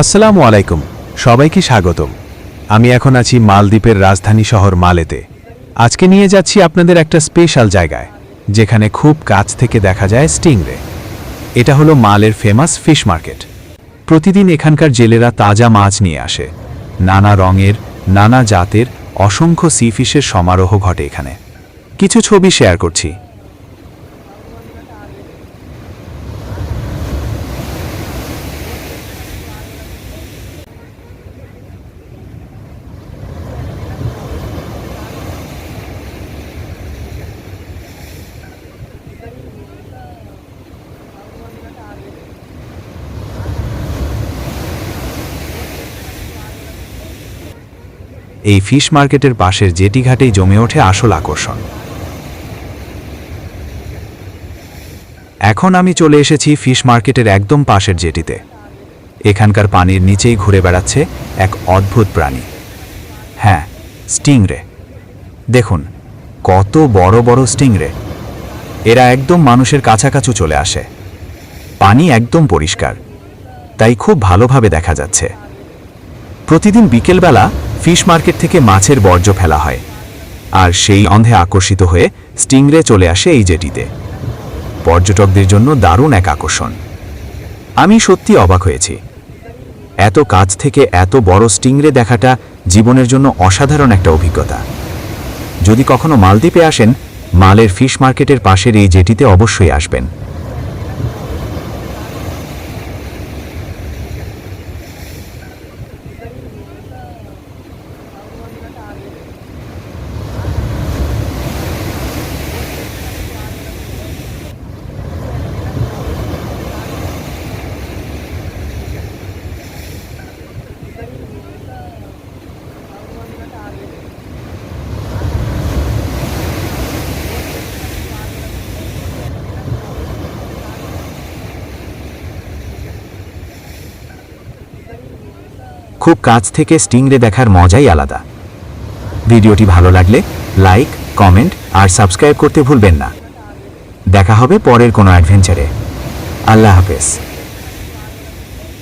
আসসালামু আলাইকুম, সবাইকে স্বাগতম। আমি এখন আছি মালদ্বীপের রাজধানী শহর মালেতে। আজকে নিয়ে যাচ্ছি আপনাদের একটা স্পেশাল জায়গায়, যেখানে খুব কাছ থেকে দেখা যায় স্টিংরে। এটা হলো মালের ফেমাস ফিশ মার্কেট। প্রতিদিন এখানকার জেলেরা তাজা মাছ নিয়ে আসে। নানা রঙের, নানা জাতের অসংখ্য সি ফিশের সমারোহ ঘটে এখানে। কিছু ছবি শেয়ার করছি। এই ফিশ মার্কেটের পাশের জেটি ঘাটেই জমে ওঠে আসল আকর্ষণ। এখন আমি চলে এসেছি ফিশ মার্কেটের একদম পাশের জেটিতে। এখানকার পানির নিচেই ঘুরে বেড়াচ্ছে এক অদ্ভুত প্রাণী। হ্যাঁ স্টিংরে। দেখুন, কত বড় বড় স্টিংরে। এরা একদম মানুষের কাছাকাছি চলে আসে। পানি একদম পরিষ্কার। তাই খুব ভালোভাবে দেখা যাচ্ছে। প্রতিদিন বিকেলবেলা ফিশ মার্কেট থেকে মাছের বর্জ্য ফেলা হয়, আর সেই অন্ধে আকর্ষিত হয়ে স্টিংরে চলে আসে এই জেটিতে। পর্যটকদের জন্য দারুণ এক আকর্ষণ। আমি সত্যি অবাক হয়েছি। এত কাছ থেকে এত বড় স্টিংরে দেখাটা জীবনের জন্য অসাধারণ একটা অভিজ্ঞতা। যদি কখনো মালদ্বীপে আসেন, মালের ফিশ মার্কেটের পাশের এই জেটিতে অবশ্যই আসবেন। খুব কাছ থেকে স্টিংরে দেখার মজাই আলাদা। ভিডিওটি ভালো লাগলে লাইক, কমেন্ট আর সাবস্ক্রাইব করতে ভুলবেন না। দেখা হবে পরের কোনো অ্যাডভেঞ্চারে। আল্লাহ হাফেজ।